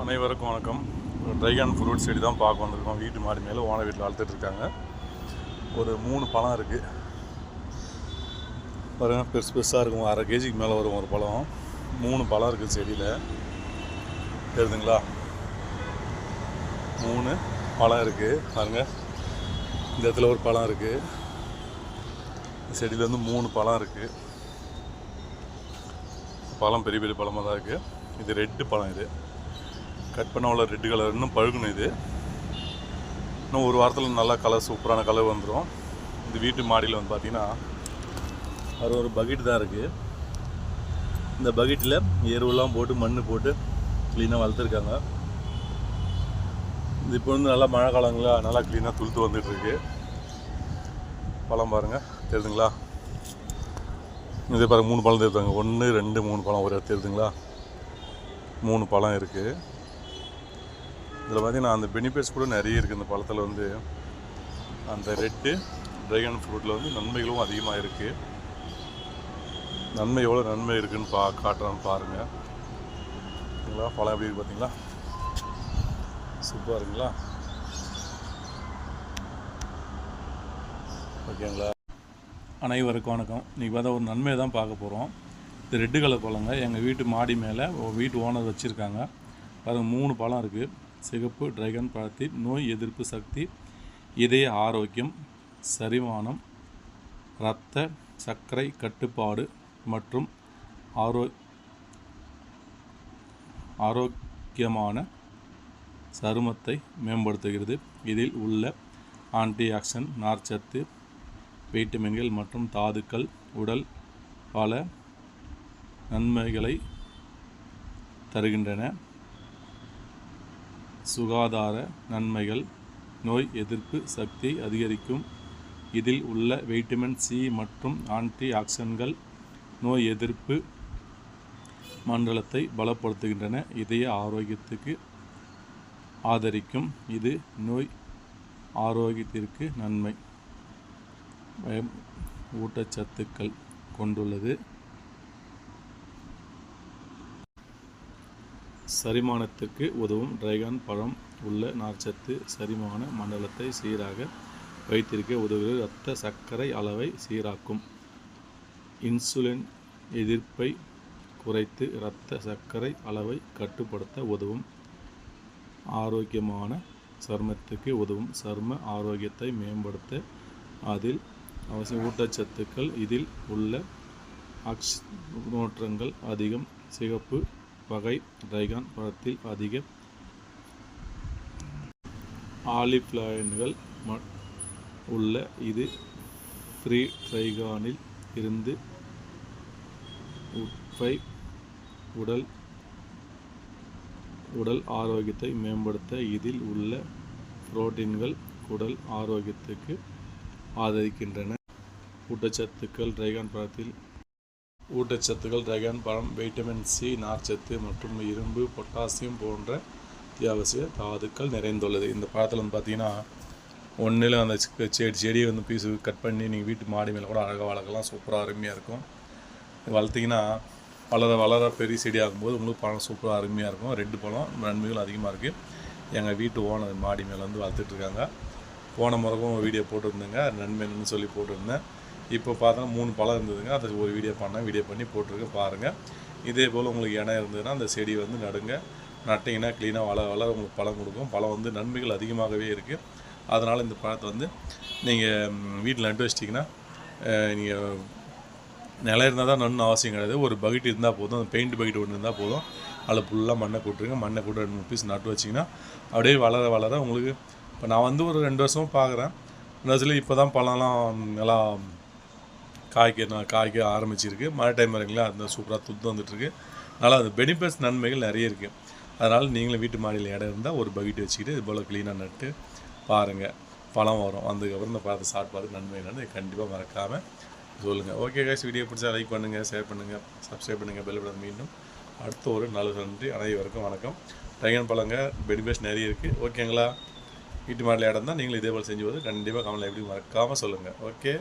அனைவருக்கும் வணக்கம். ட்ரைகான் ஃப்ரூட் செடி தான் பார்க்க வந்திருக்கோம். வீட்டு மாடி மேலே ஓன வீட்டில் வளர்த்துட்ருக்காங்க ஒரு மூணு பழம் இருக்குது பாருங்க பெருசு பெருசாக இருக்கும். அரை கேஜிக்கு மேலே வரும் ஒரு பழம். மூணு பழம் இருக்குது செடியில். தெரியுதுங்களா மூணு பழம் இருக்குது பாருங்க இந்த இடத்துல ஒரு பழம் இருக்குது செடியிலேருந்து மூணு பழம் இருக்குது பழம் பெரிய பெரிய பழமாக தான் இருக்குது இது ரெட்டு பழம் இது. கட் பண்ண உள்ள ரெட்டு கலர் இன்னும் பழுகணும் இது. இன்னும் ஒரு வாரத்தில் நல்லா கலர் சூப்பரான கலர் வந்துடும் இந்த வீட்டு மாடியில் வந்து பார்த்தீங்கன்னா அது ஒரு பக்கெட் தான் இருக்குது இந்த பக்கெட்டில் எருவெல்லாம் போட்டு மண் போட்டு க்ளீனாக வளர்த்துருக்காங்க. இது இப்போ வந்து நல்லா மழை காலங்களில் நல்லா க்ளீனாக துளுத்து வந்துட்டுருக்கு பழம் பாருங்கள் தெரியுதுங்களா இதே பாருங்கள் மூணு பழம் தெரியுதாங்க ஒன்று ரெண்டு மூணு பழம் ஒரு தெரியுதுங்களா மூணு பழம் இருக்குது இதில் பார்த்தீங்கன்னா அந்த பெனிஃபிட்ஸ் கூட நிறைய இருக்குது. இந்த பழத்தில் வந்து அந்த ரெட்டு ட்ரைகன் ஃப்ரூட்டில் வந்து நன்மைகளும் அதிகமாக இருக்குது. நன்மை எவ்வளோ நன்மை இருக்குன்னு பா காட்டுறான்னு பாருங்கள் சரிங்களா பழம் எப்படி இருக்குது பார்த்தீங்களா? சூப்பராக இருக்குங்களா? ஓகேங்களா? அனைவருக்கும் வணக்கம். இன்றைக்கி பார்த்தா ஒரு நன்மையை தான் பார்க்க போகிறோம் இது ரெட்டு கலர் பழங்க. எங்கள் வீட்டு மாடி மேலே வீட்டு ஓனர் வச்சுருக்காங்க. பாருங்கள் மூணு பழம் இருக்குது சிகப்பு டிராகன் பழத்தில் நோய் எதிர்ப்பு சக்தி இதய ஆரோக்கியம் சரிமானம் இரத்த சர்க்கரை கட்டுப்பாடு மற்றும் ஆரோ ஆரோக்கியமான சருமத்தை மேம்படுத்துகிறது. இதில் உள்ள ஆன்டி ஆக்சன் நார்ச்சத்து வைட்டமின்கள் மற்றும் தாதுக்கள் உடல் பல நன்மைகளை தருகின்றன. சுகாதார நன்மைகள் நோய் எதிர்ப்பு சக்தியை அதிகரிக்கும். இதில் உள்ள வைட்டமின் சி மற்றும் ஆன்டி ஆக்சன்கள் நோய் எதிர்ப்பு மண்டலத்தை பலப்படுத்துகின்றன. இதய ஆரோக்கியத்துக்கு ஆதரிக்கும். இது நோய் ஆரோக்கியத்திற்கு நன்மை. ஊட்டச்சத்துக்கள் கொண்டுள்ளது. சரிமானத்துக்கு உதவும் டிரைகான் பழம் உள்ள நார்ச்சத்து சரிமான மண்டலத்தை சீராக வைத்திருக்க உதவுகிறது. இரத்த சர்க்கரை அளவை சீராக்கும். இன்சுலின் எதிர்ப்பை குறைத்து இரத்த சர்க்கரை அளவை கட்டுப்படுத்த உதவும். ஆரோக்கியமான சருமத்துக்கு உதவும். சரும ஆரோக்கியத்தை மேம்படுத்த அதில் அவசியம் ஊட்டச்சத்துக்கள். இதில் உள்ள அக்ஸ் நோற்றங்கள் அதிகம். சிகப்பு வகை டிரைகான் பழத்தில் அதிக ஆலிப்ளாயன்கள் உள்ள இது ஃப்ரீ ட்ரைகானில் இருந்து உட்பை உடல் உடல் ஆரோக்கியத்தை மேம்படுத்த இதில் உள்ள புரோட்டீன்கள் உடல் ஆரோக்கியத்துக்கு ஆதரிக்கின்றன. ஊட்டச்சத்துக்கள் ட்ரைகான் பழத்தில் ஊட்டச்சத்துக்கள் டிராகன் பழம் வைட்டமின் சி நார்ச்சத்து மற்றும் இரும்பு பொட்டாசியம் போன்ற அத்தியாவசிய தாதுக்கள் நிறைந்துள்ளது. இந்த பழத்தில் வந்து பார்த்தீங்கன்னா ஒன்றில் அந்த செடி செடியை வந்து பீஸு கட் பண்ணி நீங்கள் வீட்டு மாடி மேலே கூட அழகாக வளர்க்கலாம். சூப்பராக அருமையாக இருக்கும். வளர்த்திங்கன்னா வளர வளர பெரிய செடி ஆகும்போது உங்களுக்கு பழம் சூப்பராக அருமையாக இருக்கும். ரெண்டு பழம் நன்மைகள் அதிகமாக இருக்குது எங்கள் வீட்டு ஓனர் மாடி மேலே வந்து வளர்த்துட்ருக்காங்க போன முறைக்கும் வீடியோ போட்டிருந்தேங்க. நன்மை என்னன்னு சொல்லி போட்டிருந்தேன். இப்போ பார்த்தோன்னா மூணு பழம் இருந்ததுங்க. அதை ஒரு வீடியோ பண்ணேன். வீடியோ பண்ணி போட்டிருக்கேன் பாருங்கள் இதே போல் உங்களுக்கு இடம் இருந்ததுன்னா அந்த செடி வந்து நடுங்க. நட்டிங்கன்னா க்ளீனாக வளர வளர உங்களுக்கு பழம் கொடுக்கும். பழம் வந்து நன்மைகள் அதிகமாகவே இருக்குது அதனால் இந்த பழத்தை வந்து நீங்கள் வீட்டில் நட்டு வச்சிட்டிங்கன்னா நீங்கள் நிலம் இருந்தால் தான் நன்னு அவசியம் கிடையாது. ஒரு பக்கெட் இருந்தால் போதும். அந்த பெயிண்ட் பக்கெட் ஒன்று இருந்தால் போதும். அதில் ஃபுல்லாக மண்ணை கொட்டுருங்க. மண்ணை கூட ரெண்டு மூணு பீஸ் நட்டு வச்சிங்கன்னா அப்படியே வளர வளர உங்களுக்கு இப்போ நான் வந்து ஒரு ரெண்டு வருஷமும் பார்க்குறேன் ரெண்டு வருஷத்துல இப்போ தான் பழம்லாம் நல்லா காய்க்க நான் காய்க்க ஆரம்பிச்சிருக்கு. மழை டைம் வரீங்களா அந்த சூப்பராக துத்து வந்துட்டுருக்கு. அதனால் அந்த பெனிஃபிட்ஸ் நன்மைகள் நிறைய இருக்குது அதனால் நீங்களும் வீட்டு மாடியில் இடம் இருந்தால் ஒரு பக்கெட் வச்சுக்கிட்டு இது போல் க்ளீனாக நட்டு பாருங்கள் பழம் வரும். அதுக்கப்புறம் இந்த பழத்தை சாப்பிட்டு பார்த்து நன்மை என்னன்னு கண்டிப்பாக மறக்காமல் சொல்லுங்கள் ஓகே guys வீடியோ பிடிச்சா லைக் பண்ணுங்கள் ஷேர் பண்ணுங்கள் சப்ஸ்கிரைப் பண்ணுங்கள் பெல் பட்டன் மீண்டும். அடுத்த ஒரு நல்ல நன்றி அனைவருக்கும் வணக்கம். ட்ரைகன் பழங்க பெனிஃபிட்ஸ் நிறைய இருக்குது ஓகேங்களா வீட்டு மாடியில் இடம் தான் நீங்களும் இதே போல் செஞ்சு போது கண்டிப்பாக கமலை எப்படி மறக்காமல் சொல்லுங்கள் ஓகே